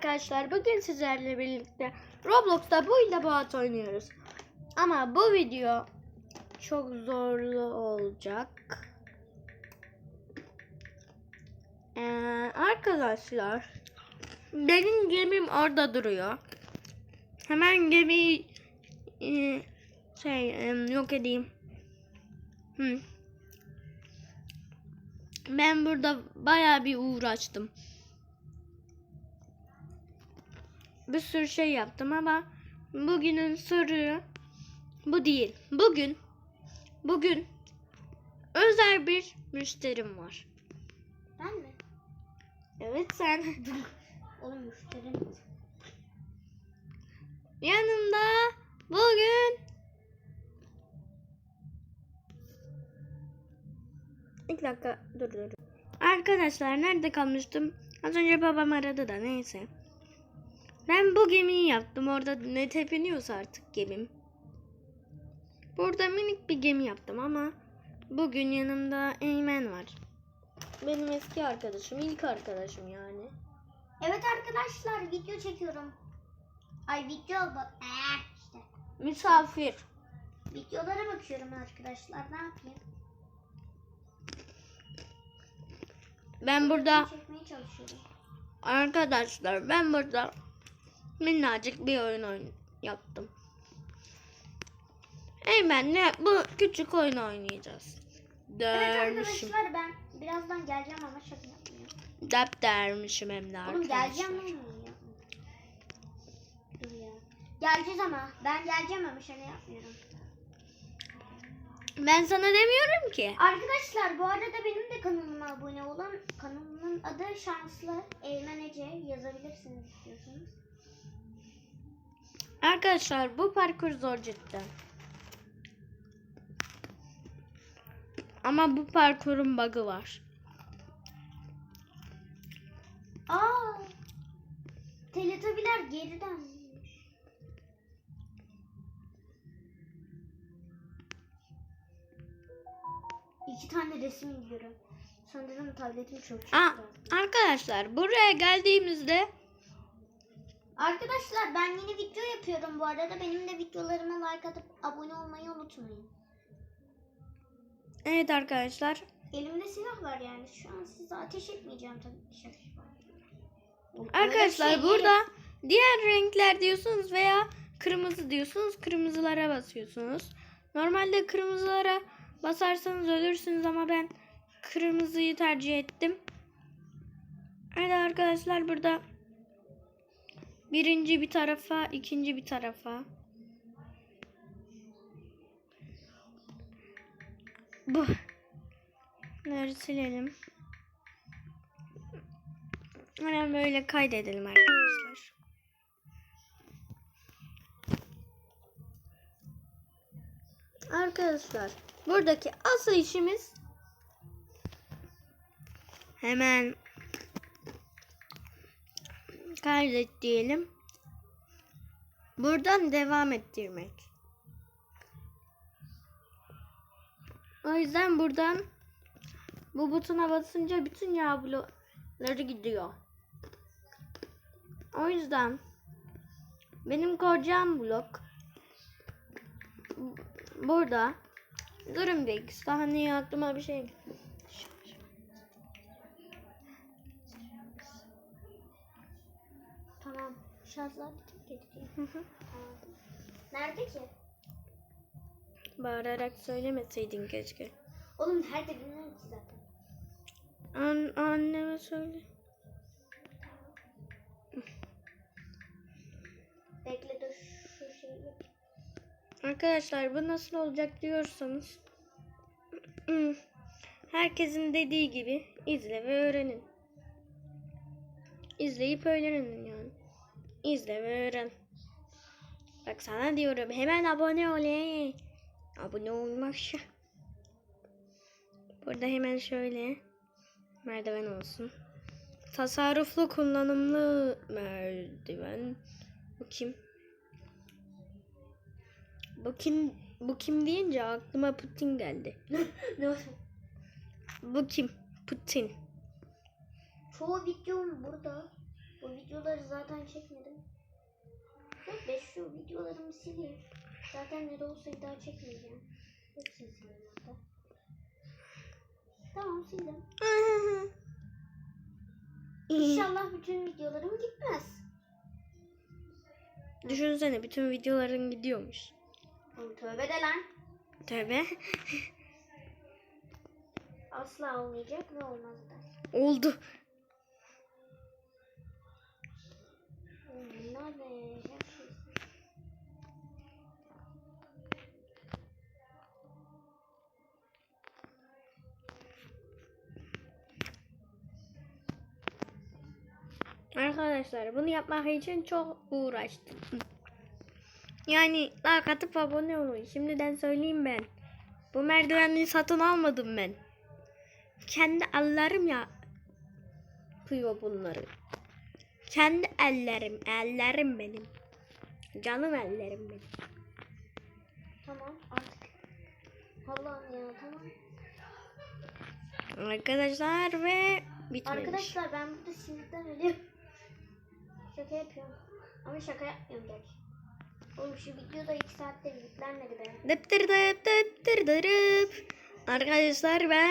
Arkadaşlar bugün sizlerle birlikte Roblox'ta bu ile Boğat oynuyoruz. Ama bu video çok zorlu olacak. Ee, arkadaşlar benim gemim orada duruyor. Hemen gemiyi e, şey e, yok edeyim. Hı. Ben burada bayağı bir uğraştım. Bir sürü şey yaptım ama bugünün soru bu değil. Bugün bugün özel bir müşterim var. Ben mi? Evet sen. Oğlum müşterim. Yanımda bugün İlk dakika dur dur. Arkadaşlar nerede kalmıştım? Az önce babam aradı da neyse. Ben bu gemiyi yaptım. Orada ne tepiniyorsa artık gemim. Burada minik bir gemi yaptım ama bugün yanımda Eymen var. Benim eski arkadaşım, ilk arkadaşım yani. Evet arkadaşlar video çekiyorum. Ay video bak. Ee, işte. Misafir. Videolara bakıyorum arkadaşlar. Ne yapayım? Ben burada Çekmeye çalışıyorum. arkadaşlar ben burada minnacık bir oyun oyn- yaptım. Eymen'le bu küçük oyun oynayacağız. Evet Dermişim. arkadaşlar ben birazdan geleceğim ama şaka yapmıyorum. Dep dermişim hem de Oğlum arkadaşlar. geleceğim mi? Dur ya. Geleceğiz ama. Ben geleceğim ama şaka yapmıyorum. Ben sana demiyorum ki. Arkadaşlar bu arada benim de kanalıma abone olun. Kanalımın adı Şanslı Eymen Ece yazabilirsiniz istiyorsanız. Arkadaşlar bu parkur zor cidden. Ama bu parkurun bug'ı var. Aa! Teletabiler geri dönmüş. İki tane resim indiriyorum. Sanırım tabletim çok Aa, arkadaşlar buraya geldiğimizde Arkadaşlar ben yeni video yapıyorum bu arada. Benim de videolarıma like atıp abone olmayı unutmayın. evet arkadaşlar Elimde silah var yani. Şu an size ateş etmeyeceğim tabii. Arkadaşlar şey burada diğer renkler diyorsunuz veya kırmızı diyorsunuz. Kırmızılara basıyorsunuz. Normalde kırmızılara basarsanız ölürsünüz ama ben kırmızıyı tercih ettim. Evet arkadaşlar burada birinci bir tarafa, ikinci bir tarafa. Bu. Bunları silelim. Hemen böyle kaydedelim arkadaşlar. Arkadaşlar buradaki asıl işimiz hemen kaydet diyelim. Buradan devam ettirmek. O yüzden buradan bu butona basınca bütün yağ blokları gidiyor. O yüzden benim koyacağım blok burada. Durun bir iki saniye aklıma bir şey Tamam. Şarjlar bitik getireyim. Hı hı. Tamam. Nerede ki? Bağırarak söylemeseydin keşke. Oğlum nerede bilmiyorum ki zaten. An anneme söyle. Bekle dur şu şeyi yapayım. Arkadaşlar bu nasıl olacak diyorsanız herkesin dediği gibi izle ve öğrenin. İzleyip öğrenin yani. İzle ve öğren. Bak sana diyorum hemen abone ol. Abone olmak. Burada hemen şöyle merdiven olsun. Tasarruflu kullanımlı merdiven. Bu kim? Bu kim? Bu kim deyince aklıma Putin geldi. ne oldu? Bu kim? Putin. Çoğu videom burada. Bu videoları zaten çekmedim. Dur be şu videolarımı sileyim. Zaten ne de olsa bir daha çekmeyeceğim. Hepsini sileyim hatta. Tamam sildim. İnşallah bütün videolarım gitmez. Düşünsene bütün videoların gidiyormuş. Oğlum tövbe de lan. Tövbe. Asla olmayacak ve olmaz da. Oldu. Arkadaşlar bunu yapmak için çok uğraştım. Yani like atıp abone olun. Şimdiden söyleyeyim ben. Bu merdiveni satın almadım ben. Kendi ellerim ya yapıyor bunları. Kendi ellerim, ellerim benim. Canım ellerim benim. Tamam artık. Allah'ım ya tamam. Arkadaşlar ve bitmemiş. Arkadaşlar ben burada sinirden ölüyorum. Şaka yapıyorum. Ama şaka yapmıyorum gerçi. Oğlum şu videoda 2 saatte yüklenmedi be. Dıp dır dıp dıp dır dırıp. Arkadaşlar ve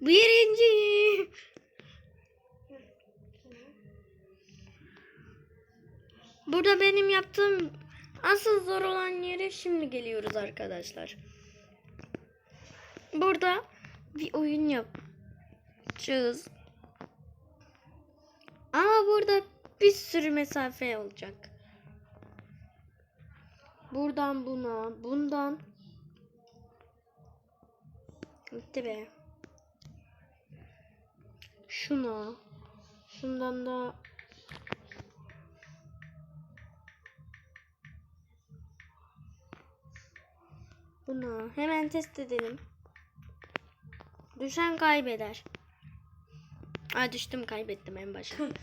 birinci. Burada benim yaptığım asıl zor olan yere şimdi geliyoruz arkadaşlar. Burada bir oyun yapacağız. Ama burada bir sürü mesafe olacak. Buradan buna, bundan. Bitti be. Şuna. Şundan da Buna hemen test edelim. Düşen kaybeder. Aa düştüm kaybettim en başta.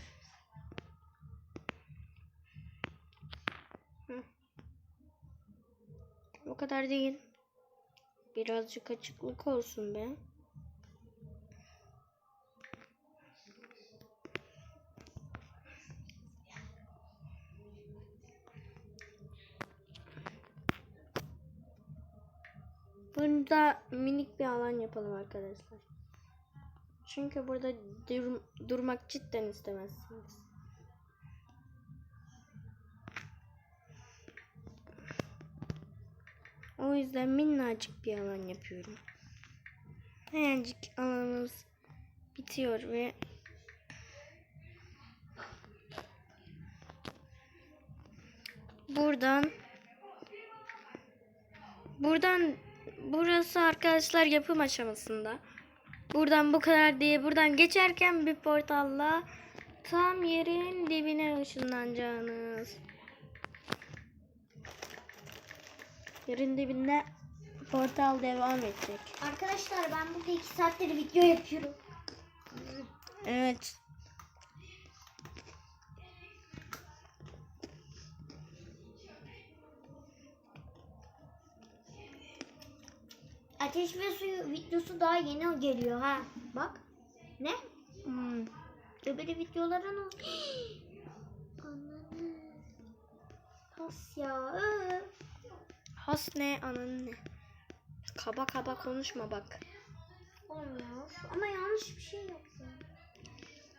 O kadar değil. Birazcık açıklık olsun be. Burada minik bir alan yapalım arkadaşlar. Çünkü burada dur- durmak cidden istemezsiniz. O yüzden minnacık bir alan yapıyorum. Hemencik alanımız bitiyor ve buradan buradan burası arkadaşlar yapım aşamasında. Buradan bu kadar diye buradan geçerken bir portalla tam yerin dibine ışınlanacaksınız. Yerin dibinde portal devam edecek. Arkadaşlar ben burada 2 saattir video yapıyorum. Evet. Ateş ve suyu videosu daha yeni geliyor ha. Bak. Ne? Hmm. Öbürü videolara ne oldu? Pas ya. Has ne ananı ne? Kaba kaba konuşma bak. Olmuyor. Ama yanlış bir şey yaptım.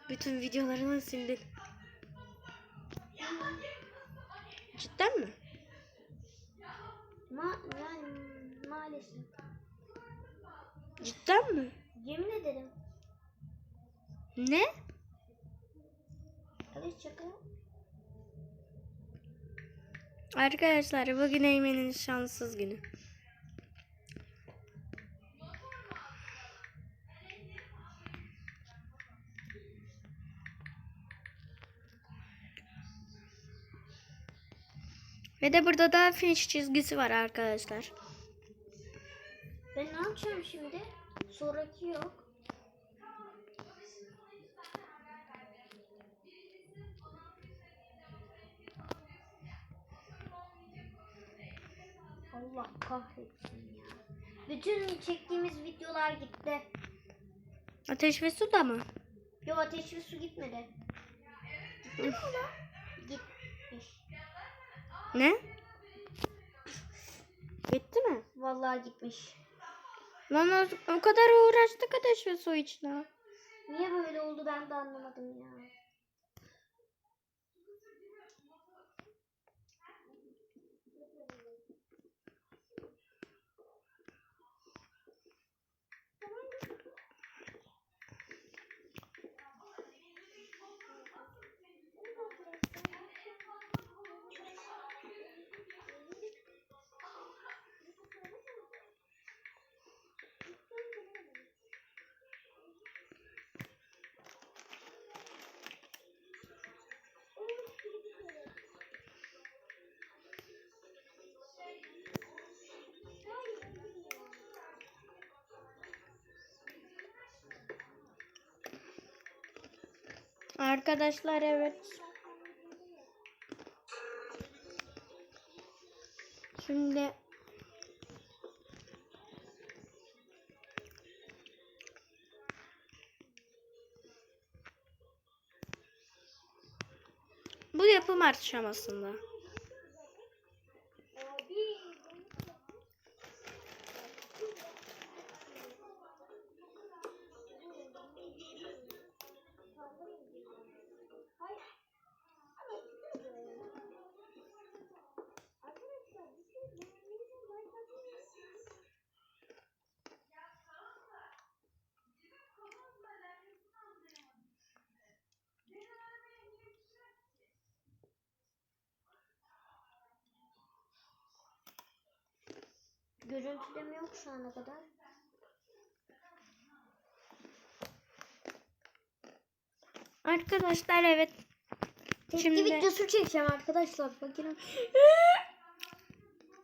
Bütün videolarını sildin. Cidden mi? Ma yani maalesef. Cidden mi? Yemin ederim. Ne? Evet şaka. Arkadaşlar bugün Eymen'in şanssız günü. Ve de burada da finish çizgisi var arkadaşlar. Yapacağım şimdi? Sonraki yok. Allah kahretsin ya. Bütün çektiğimiz videolar gitti. Ateş ve su da mı? Yo ateş ve su gitmedi. Gitmiş. Ne? Bitti mi? Vallahi gitmiş. Lan o, kadar uğraştık ateş ve su için. Niye böyle oldu ben de anlamadım ya. Arkadaşlar evet. Şimdi bu yapım aşamasında. Görüntüleme yok şu ana kadar. Arkadaşlar evet. Tepki Şimdi- videosu çekeceğim arkadaşlar. Bakın.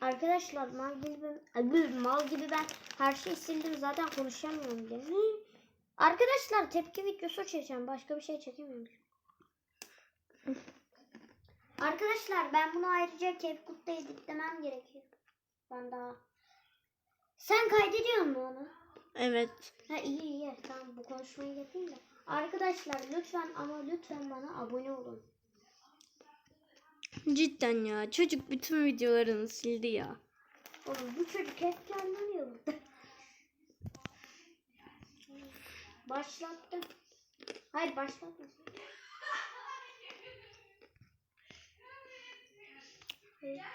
arkadaşlar mal gibi, Ay, mal gibi ben her şeyi sildim zaten konuşamıyorum bile. Arkadaşlar tepki videosu çekeceğim. Başka bir şey çekemiyorum. Arkadaşlar ben bunu ayrıca CapCut'ta editlemem gerekiyor. Ben daha. Sen kaydediyor musun onu? Evet. Ha iyi iyi. Tamam bu konuşmayı yapayım da. Arkadaşlar lütfen ama lütfen bana abone olun. Cidden ya. Çocuk bütün videolarını sildi ya. Oğlum bu çocuk hep kendini burada. Başlattım. Hayır başlatmasın.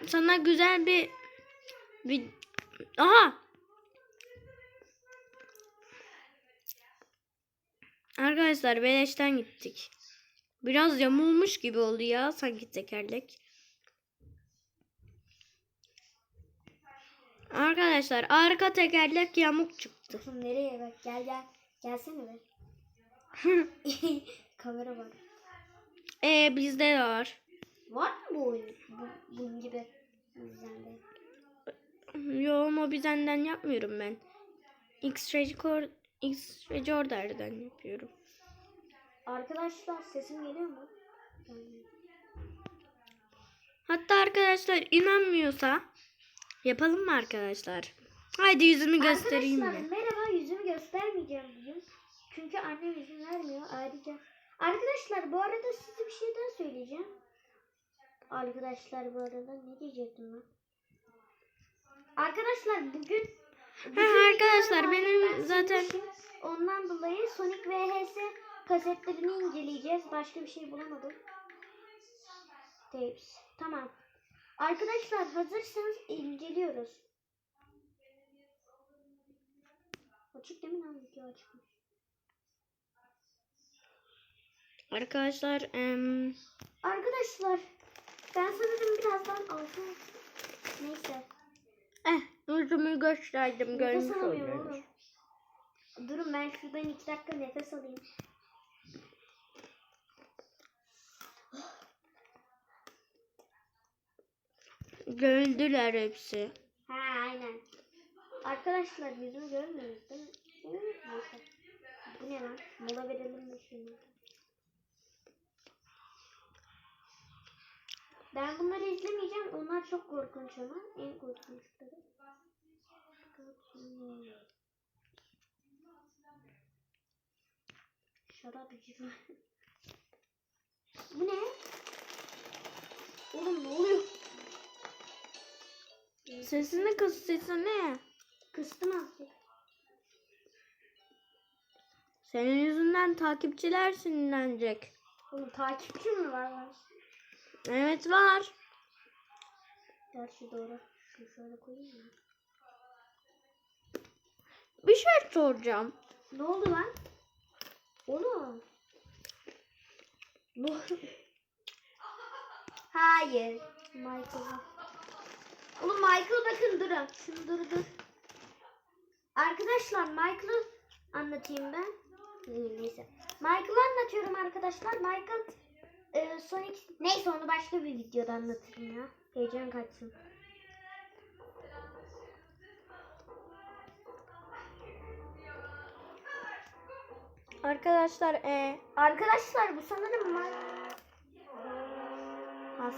Sana güzel bir bir Aha! Arkadaşlar beleşten gittik. Biraz yamulmuş gibi oldu ya sanki tekerlek. Arkadaşlar arka tekerlek yamuk çıktı. Kızım nereye bak gel gel. Gelsene be. Kamera var. e bizde de var. Var mı bu oyun? Bu, bunun gibi. Bizden de. Yo Mobizen'den yapmıyorum ben. X-Ray Cor- X-Ray Jordar'dan yapıyorum. Arkadaşlar sesim geliyor mu? Hatta arkadaşlar inanmıyorsa yapalım mı arkadaşlar? Haydi yüzümü göstereyim Arkadaşlar mi? merhaba yüzümü göstermeyeceğim bugün. Çünkü annem izin vermiyor ayrıca. Arkadaşlar bu arada size bir şey daha söyleyeceğim. Arkadaşlar bu arada ne diyecektim ben? Arkadaşlar bugün arkadaşlar, benim ben zaten- ondan dolayı Sonic VHS kasetlerini inceleyeceğiz. Başka bir şey bulamadım. Tapes. Tamam. Arkadaşlar hazırsanız inceliyoruz. Açık değil mi lan video açık? Arkadaşlar em, Arkadaşlar ben sanırım birazdan altı neyse eh yüzümü gösterdim nefes görmüş alamıyorum oldunuz. oğlum. Durun ben şuradan iki dakika nefes alayım. Gördüler hepsi. Ha aynen. Arkadaşlar yüzümü görmüyoruz değil mi? Neyse. Bu ne lan? Mola verelim mi şunu? Ben bunları izlemeyeceğim. Onlar çok korkunç ama. En korkunçları. Şarap içme. Bu ne? Oğlum ne oluyor? Sesini kız sesini. Kıstım artık. Senin yüzünden takipçiler sinirlenecek. Oğlum takipçi mi var var? Evet var. Gerçi doğru. Şunu şöyle koyayım mı? Bir şey soracağım. Ne oldu lan? Oğlum. Ne oldu? Hayır. Michael. Oğlum Michael bakın durun. Şunu dur dur. Arkadaşlar Michael'ı anlatayım ben. Neyse. Michael'ı anlatıyorum arkadaşlar. Michael e, Sonic neyse onu başka bir videoda anlatırım ya. Heyecan kaçsın. Arkadaşlar e, Arkadaşlar bu sanırım var. Has.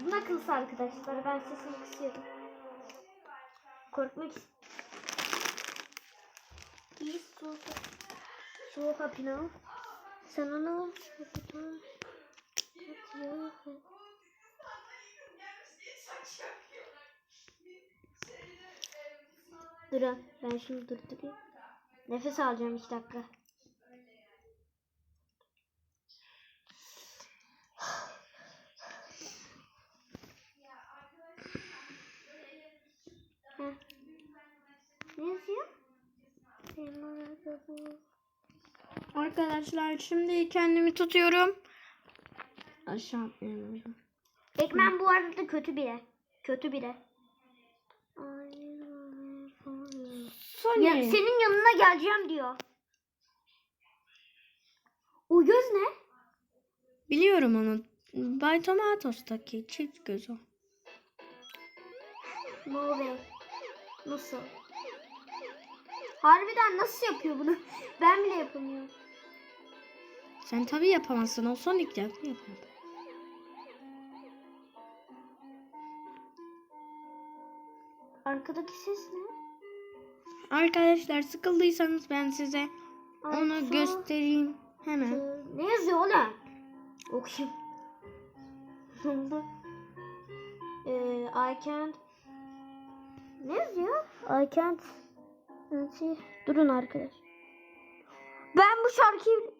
Bu Knuckles arkadaşlar. Ben sesini kısıyorum. Korkmak ist- He's so, so happy now. Sen onu Durun. Ben şimdi durdurayım. Nefes alacağım iki dakika. Heh. Ne yazıyor? Arkadaşlar şimdi kendimi tutuyorum. Aşağı atlayamıyorum. Ekmen bu arada kötü biri. Kötü biri. Sonya. Ya, senin yanına geleceğim diyor. O göz ne? Biliyorum onu. Bay Tomatos'taki çift göz o. Way. Nasıl? Harbiden nasıl yapıyor bunu? Ben bile yapamıyorum. Sen tabii yapamazsın. O Sonic yap. yapar. Arkadaki ses ne? Arkadaşlar sıkıldıysanız ben size onu Arka- göstereyim. Hemen. Ne yazıyor o ne? Okuyayım. Ee, I can't. Ne yazıyor? I can't. Durun arkadaş. Ben bu şarkıyı...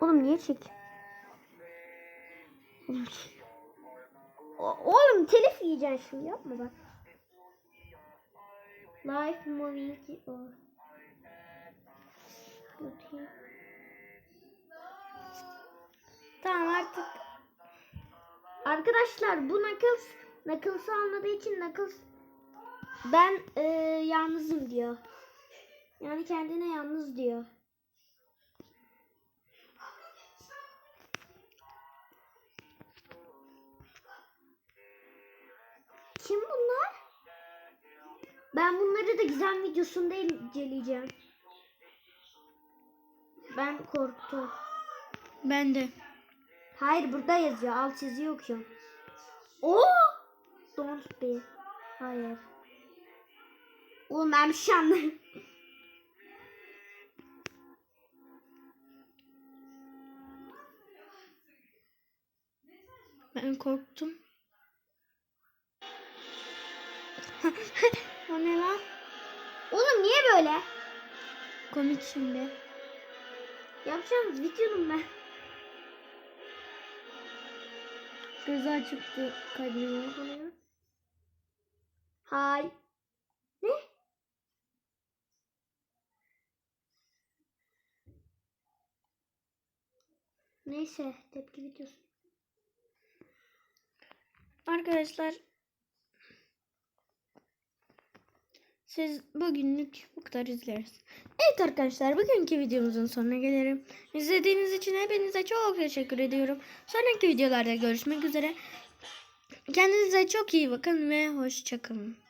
Oğlum niye çek? Oğlum, O- telif yiyeceksin şimdi yapma bak. Life or Bakayım. Tamam artık. Arkadaşlar bu Knuckles Knuckles'ı anladığı için Knuckles ben e, yalnızım diyor. Yani kendine yalnız diyor. Ben bunları da gizem videosunda inceleyeceğim. Ben korktum. Ben de. Hayır burada yazıyor. Alt yazıyı okuyorum. Oo! Don't be. Hayır. Oğlum ben bir şey anladım. Ben korktum. o ne lan? Oğlum niye böyle? Komik şimdi. Yapacağım videonun ben. Gözü açıktı kadını. Hay. Ne? Neyse tepki videosu. Arkadaşlar siz bugünlük bu kadar izleriz. Evet arkadaşlar bugünkü videomuzun sonuna gelelim. İzlediğiniz için hepinize çok teşekkür ediyorum. Sonraki videolarda görüşmek üzere. Kendinize çok iyi bakın ve hoşçakalın.